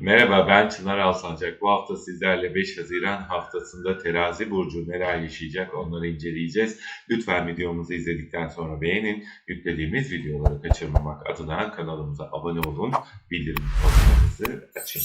Merhaba ben Çınar Alsancak. Bu hafta sizlerle 5 Haziran haftasında Terazi Burcu neler yaşayacak onları inceleyeceğiz. Lütfen videomuzu izledikten sonra beğenin. Yüklediğimiz videoları kaçırmamak adına kanalımıza abone olun. Bildirim tonlarınızı açın.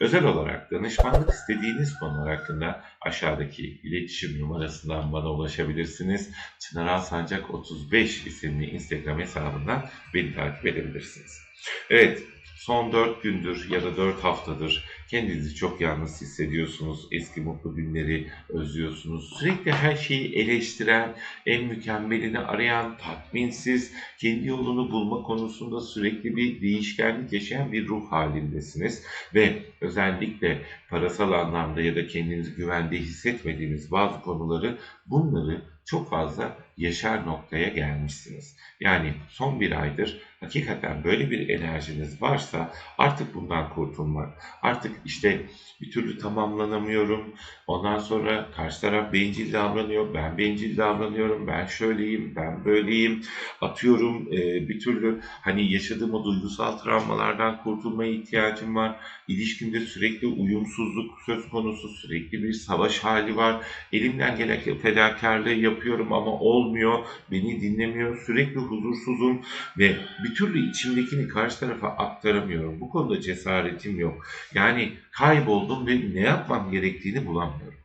Özel olarak danışmanlık istediğiniz konular hakkında aşağıdaki iletişim numarasından bana ulaşabilirsiniz. Çınar Alsancak 35 isimli Instagram hesabından beni takip edebilirsiniz. Evet, son 4 gündür ya da 4 haftadır kendinizi çok yalnız hissediyorsunuz. Eski mutlu günleri özlüyorsunuz. Sürekli her şeyi eleştiren, en mükemmelini arayan, tatminsiz, kendi yolunu bulma konusunda sürekli bir değişkenlik yaşayan bir ruh halindesiniz. Ve özellikle parasal anlamda ya da kendinizi güvende hissetmediğiniz bazı konuları bunları çok fazla yaşar noktaya gelmişsiniz. Yani son bir aydır hakikaten böyle bir enerjiniz varsa artık bundan kurtulmak, artık işte bir türlü tamamlanamıyorum, ondan sonra karşı taraf bencil davranıyor, ben bencil davranıyorum, ben şöyleyim, ben böyleyim, atıyorum bir türlü hani yaşadığım o duygusal travmalardan kurtulmaya ihtiyacım var, ilişkimde sürekli uyumsuzluk söz konusu, sürekli bir savaş hali var, elimden gelen fedakarlığı yapıyorum ama olmuyor, beni dinlemiyor, sürekli huzursuzum ve bir türlü içimdekini karşı tarafa aktaramıyorum. Bu konuda cesaretim yok. Yani kayboldum ve ne yapmam gerektiğini bulamıyorum.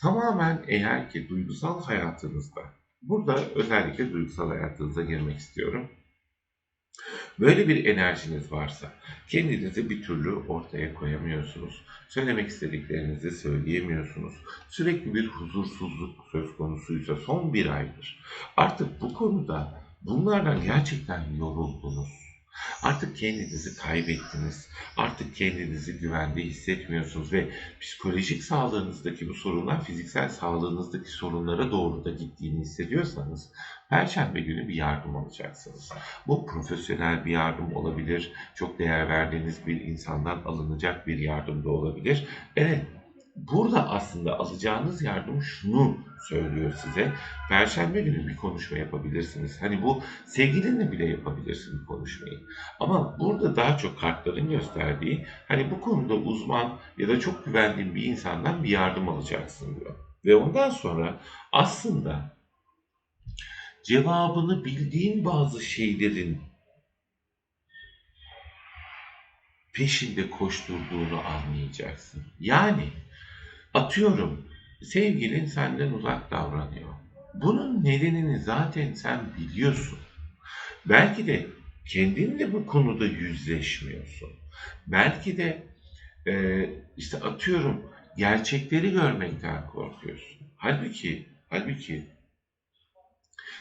Tamamen eğer ki duygusal hayatınızda, burada özellikle duygusal hayatınıza girmek istiyorum. Böyle bir enerjiniz varsa kendinizi bir türlü ortaya koyamıyorsunuz. Söylemek istediklerinizi söyleyemiyorsunuz. Sürekli bir huzursuzluk söz konusuysa son bir aydır. Artık bu konuda bunlardan gerçekten yoruldunuz. Artık kendinizi kaybettiniz. Artık kendinizi güvende hissetmiyorsunuz ve psikolojik sağlığınızdaki bu sorunlar fiziksel sağlığınızdaki sorunlara doğru da gittiğini hissediyorsanız Perşembe günü bir yardım alacaksınız. Bu profesyonel bir yardım olabilir, çok değer verdiğiniz bir insandan alınacak bir yardım da olabilir. Evet, burada aslında alacağınız yardım şunu söylüyor size. Perşembe günü bir konuşma yapabilirsiniz. Hani bu sevgilinle bile yapabilirsin bu konuşmayı. Ama burada daha çok kartların gösterdiği hani bu konuda uzman ya da çok güvendiğin bir insandan bir yardım alacaksın diyor. Ve ondan sonra aslında cevabını bildiğin bazı şeylerin peşinde koşturduğunu anlayacaksın. Yani atıyorum sevgilin senden uzak davranıyor. Bunun nedenini zaten sen biliyorsun. Belki de kendinle bu konuda yüzleşmiyorsun. Belki de e, işte atıyorum gerçekleri görmekten korkuyorsun. Halbuki, halbuki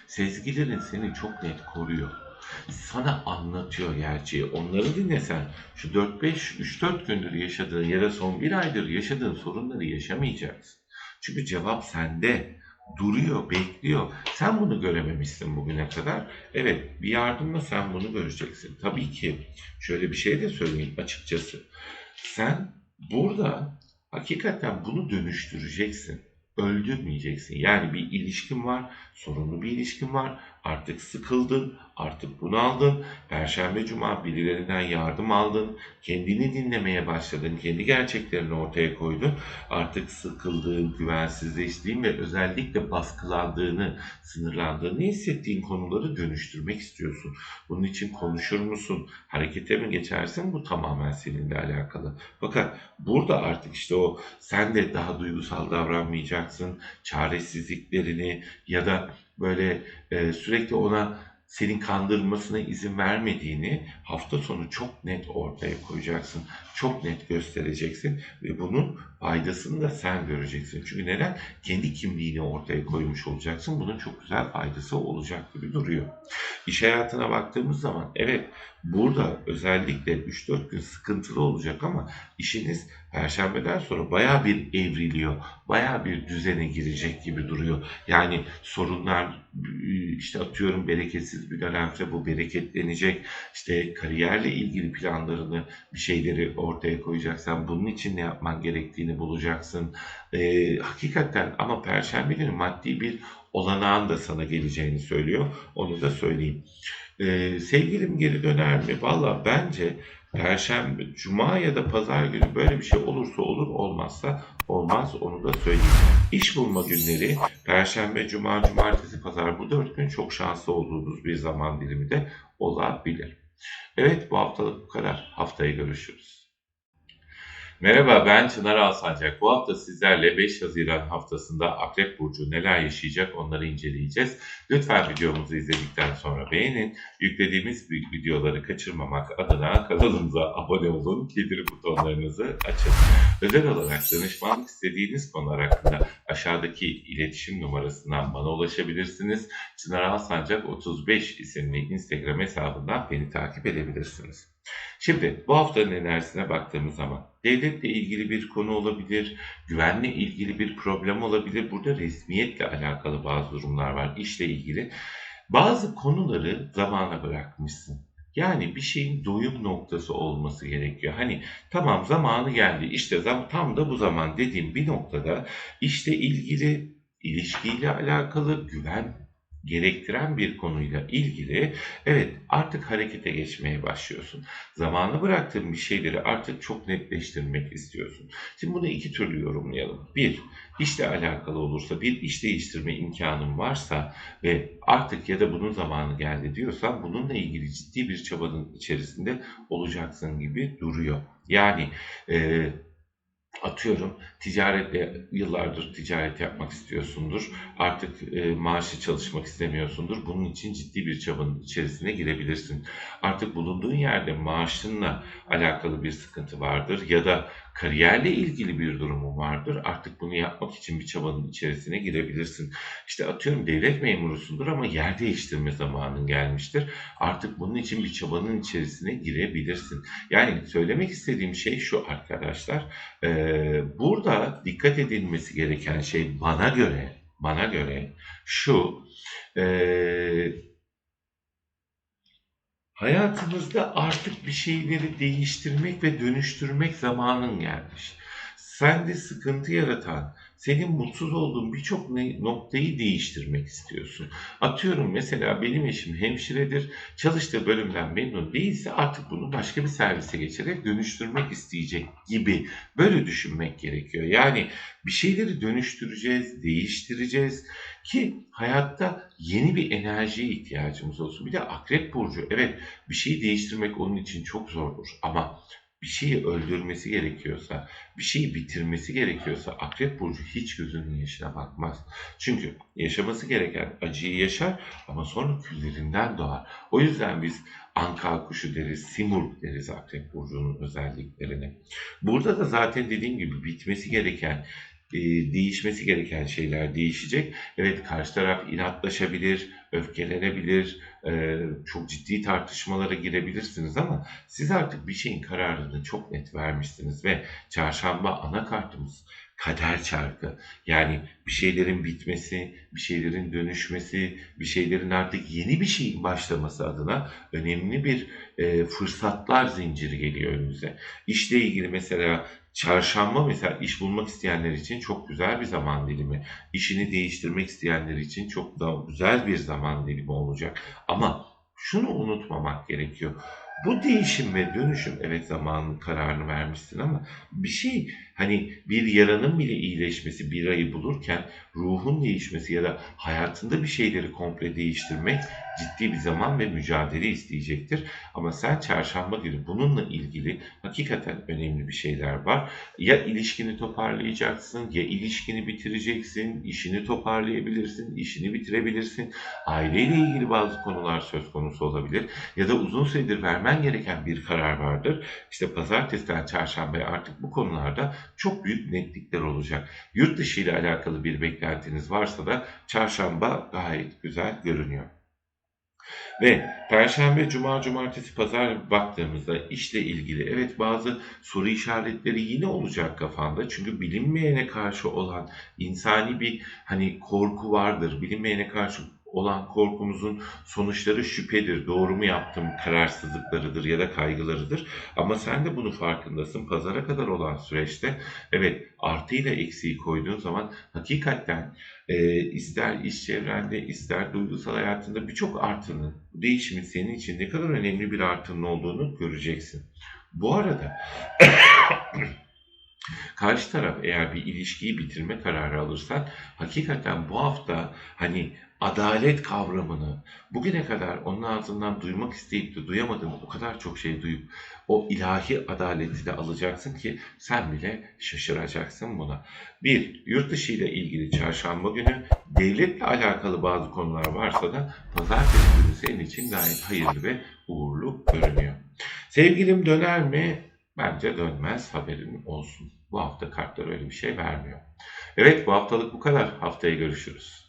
sezgilerin seni çok net koruyor. Sana anlatıyor gerçeği. Onları dinlesen şu 4-5, 3-4 gündür yaşadığın ya da son bir aydır yaşadığın sorunları yaşamayacaksın. Çünkü cevap sende. Duruyor, bekliyor. Sen bunu görememişsin bugüne kadar. Evet, bir yardımla sen bunu göreceksin. Tabii ki şöyle bir şey de söyleyeyim açıkçası. Sen burada hakikaten bunu dönüştüreceksin öldürmeyeceksin. Yani bir ilişkin var, sorunlu bir ilişkin var. Artık sıkıldın, artık bunaldın. Perşembe, cuma birilerinden yardım aldın. Kendini dinlemeye başladın. Kendi gerçeklerini ortaya koydun. Artık sıkıldığın, güvensizleştiğin ve özellikle baskılandığını, sınırlandığını hissettiğin konuları dönüştürmek istiyorsun. Bunun için konuşur musun? Harekete mi geçersin? Bu tamamen seninle alakalı. Fakat burada artık işte o sen de daha duygusal davranmayacaksın. Çaresizliklerini ya da böyle e, sürekli ona senin kandırmasına izin vermediğini hafta sonu çok net ortaya koyacaksın. Çok net göstereceksin ve bunun faydasını da sen göreceksin. Çünkü neden? Kendi kimliğini ortaya koymuş olacaksın. Bunun çok güzel faydası olacak gibi duruyor. İş hayatına baktığımız zaman evet burada özellikle 3-4 gün sıkıntılı olacak ama işiniz Perşembeden sonra baya bir evriliyor. Baya bir düzene girecek gibi duruyor. Yani sorunlar işte atıyorum bereketsiz bir dönemse bu bereketlenecek. İşte kariyerle ilgili planlarını bir şeyleri ortaya koyacaksan bunun için ne yapman gerektiğini bulacaksın. Ee, hakikaten ama perşembe günü maddi bir olanağın da sana geleceğini söylüyor. Onu da söyleyeyim. Ee, sevgilim geri döner mi? Valla bence Perşembe, Cuma ya da Pazar günü böyle bir şey olursa olur, olmazsa olmaz onu da söyleyeyim. İş bulma günleri Perşembe, Cuma, Cumartesi, Pazar bu dört gün çok şanslı olduğunuz bir zaman dilimi de olabilir. Evet bu haftalık bu kadar. Haftaya görüşürüz. Merhaba ben Çınar Alsancak. Bu hafta sizlerle 5 Haziran haftasında Akrep Burcu neler yaşayacak onları inceleyeceğiz. Lütfen videomuzu izledikten sonra beğenin. Yüklediğimiz videoları kaçırmamak adına kanalımıza abone olun. Bildirim butonlarınızı açın. Özel olarak danışmanlık istediğiniz konular hakkında aşağıdaki iletişim numarasından bana ulaşabilirsiniz. Çınar Alsancak 35 isimli Instagram hesabından beni takip edebilirsiniz. Şimdi bu haftanın enerjisine baktığımız zaman devletle ilgili bir konu olabilir, güvenle ilgili bir problem olabilir. Burada resmiyetle alakalı bazı durumlar var, işle ilgili. Bazı konuları zamana bırakmışsın. Yani bir şeyin doyum noktası olması gerekiyor. Hani tamam zamanı geldi işte tam da bu zaman dediğim bir noktada işle ilgili, ilişkiyle alakalı, güven gerektiren bir konuyla ilgili evet artık harekete geçmeye başlıyorsun. Zamanı bıraktığın bir şeyleri artık çok netleştirmek istiyorsun. Şimdi bunu iki türlü yorumlayalım. Bir, işle alakalı olursa bir iş değiştirme imkanın varsa ve artık ya da bunun zamanı geldi diyorsan bununla ilgili ciddi bir çabanın içerisinde olacaksın gibi duruyor. Yani e, atıyorum ticaretle yıllardır ticaret yapmak istiyorsundur. Artık e, maaşı çalışmak istemiyorsundur. Bunun için ciddi bir çabanın içerisine girebilirsin. Artık bulunduğun yerde maaşınla alakalı bir sıkıntı vardır ya da kariyerle ilgili bir durumun vardır. Artık bunu yapmak için bir çabanın içerisine girebilirsin. İşte atıyorum devlet memurusundur ama yer değiştirme zamanın gelmiştir. Artık bunun için bir çabanın içerisine girebilirsin. Yani söylemek istediğim şey şu arkadaşlar. E, burada dikkat edilmesi gereken şey bana göre bana göre şu e, hayatımızda artık bir şeyleri değiştirmek ve dönüştürmek zamanın gelmiş. Sende sıkıntı yaratan, senin mutsuz olduğun birçok noktayı değiştirmek istiyorsun. Atıyorum mesela benim eşim hemşiredir, çalıştığı bölümden memnun değilse artık bunu başka bir servise geçerek dönüştürmek isteyecek gibi böyle düşünmek gerekiyor. Yani bir şeyleri dönüştüreceğiz, değiştireceğiz ki hayatta yeni bir enerjiye ihtiyacımız olsun. Bir de akrep burcu evet bir şeyi değiştirmek onun için çok zordur ama bir şeyi öldürmesi gerekiyorsa, bir şeyi bitirmesi gerekiyorsa Akrep Burcu hiç gözünün yaşına bakmaz. Çünkü yaşaması gereken acıyı yaşar ama sonra küllerinden doğar. O yüzden biz ankal kuşu deriz, simurg deriz Akrep Burcu'nun özelliklerini. Burada da zaten dediğim gibi bitmesi gereken e, değişmesi gereken şeyler değişecek. Evet karşı taraf inatlaşabilir, öfkelenebilir, e, çok ciddi tartışmalara girebilirsiniz ama siz artık bir şeyin kararını çok net vermişsiniz ve çarşamba ana kartımız kader çarkı. Yani bir şeylerin bitmesi, bir şeylerin dönüşmesi, bir şeylerin artık yeni bir şeyin başlaması adına önemli bir e, fırsatlar zinciri geliyor önümüze. İşle ilgili mesela Çarşamba mesela iş bulmak isteyenler için çok güzel bir zaman dilimi. İşini değiştirmek isteyenler için çok da güzel bir zaman dilimi olacak. Ama şunu unutmamak gerekiyor. Bu değişim ve dönüşüm evet zamanın kararını vermişsin ama bir şey hani bir yaranın bile iyileşmesi bir ayı bulurken ruhun değişmesi ya da hayatında bir şeyleri komple değiştirmek ciddi bir zaman ve mücadele isteyecektir. Ama sen çarşamba günü bununla ilgili hakikaten önemli bir şeyler var. Ya ilişkini toparlayacaksın, ya ilişkini bitireceksin, işini toparlayabilirsin, işini bitirebilirsin. Aileyle ilgili bazı konular söz konusu olabilir. Ya da uzun süredir vermen gereken bir karar vardır. İşte pazartesiden çarşambaya artık bu konularda çok büyük netlikler olacak. Yurt dışı ile alakalı bir beklentiniz varsa da çarşamba gayet güzel görünüyor. Ve Perşembe, Cuma, Cumartesi, Pazar baktığımızda işle ilgili evet bazı soru işaretleri yine olacak kafanda. Çünkü bilinmeyene karşı olan insani bir hani korku vardır. Bilinmeyene karşı olan korkumuzun sonuçları şüphedir. Doğru mu yaptım kararsızlıklarıdır ya da kaygılarıdır. Ama sen de bunu farkındasın. Pazara kadar olan süreçte evet artıyla eksiği koyduğun zaman hakikaten e, ister iş çevrende ister duygusal hayatında birçok artının, değişimin senin için ne kadar önemli bir artının olduğunu göreceksin. Bu arada karşı taraf eğer bir ilişkiyi bitirme kararı alırsan hakikaten bu hafta hani adalet kavramını bugüne kadar onun ağzından duymak isteyip de duyamadığın o kadar çok şey duyup o ilahi adaleti de alacaksın ki sen bile şaşıracaksın buna. Bir, yurt dışı ile ilgili çarşamba günü devletle alakalı bazı konular varsa da pazartesi günü senin için gayet hayırlı ve uğurlu görünüyor. Sevgilim döner mi? Bence dönmez haberin olsun. Bu hafta kartlar öyle bir şey vermiyor. Evet bu haftalık bu kadar. Haftaya görüşürüz.